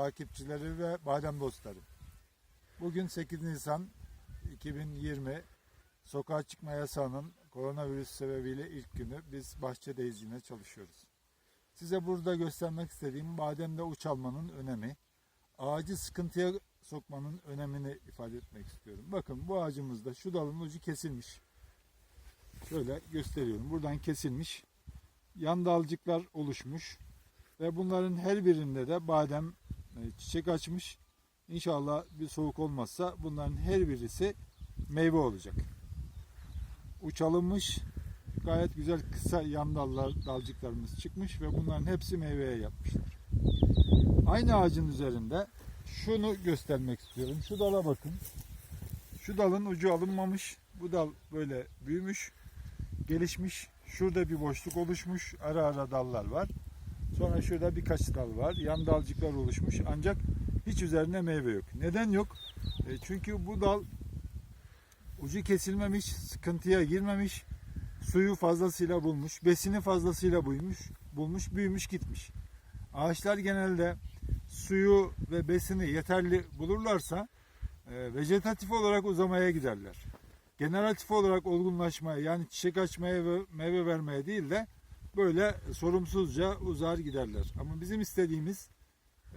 takipçileri ve badem dostları. Bugün 8 Nisan 2020 sokağa çıkma yasağının koronavirüs sebebiyle ilk günü biz bahçedeyiz yine çalışıyoruz. Size burada göstermek istediğim bademde uç almanın önemi, ağacı sıkıntıya sokmanın önemini ifade etmek istiyorum. Bakın bu ağacımızda şu dalın ucu kesilmiş. Şöyle gösteriyorum. Buradan kesilmiş. Yan dalcıklar oluşmuş. Ve bunların her birinde de badem çiçek açmış. İnşallah bir soğuk olmazsa bunların her birisi meyve olacak. Uç alınmış. Gayet güzel kısa yan dallar, dalcıklarımız çıkmış ve bunların hepsi meyveye yapmışlar. Aynı ağacın üzerinde şunu göstermek istiyorum. Şu dala bakın. Şu dalın ucu alınmamış. Bu dal böyle büyümüş, gelişmiş. Şurada bir boşluk oluşmuş. Ara ara dallar var. Sonra şurada birkaç dal var. Yan dalcıklar oluşmuş. Ancak hiç üzerinde meyve yok. Neden yok? E, çünkü bu dal ucu kesilmemiş, sıkıntıya girmemiş, suyu fazlasıyla bulmuş, besini fazlasıyla bulmuş, bulmuş, büyümüş, gitmiş. Ağaçlar genelde suyu ve besini yeterli bulurlarsa e, vejetatif olarak uzamaya giderler. Generatif olarak olgunlaşmaya yani çiçek açmaya ve meyve vermeye değil de böyle sorumsuzca uzar giderler. Ama bizim istediğimiz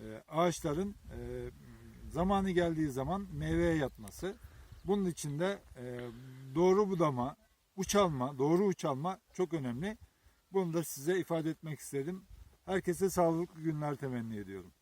e, ağaçların e, zamanı geldiği zaman meyveye yatması. Bunun için de e, doğru budama, uçalma, doğru uçalma çok önemli. Bunu da size ifade etmek istedim. Herkese sağlıklı günler temenni ediyorum.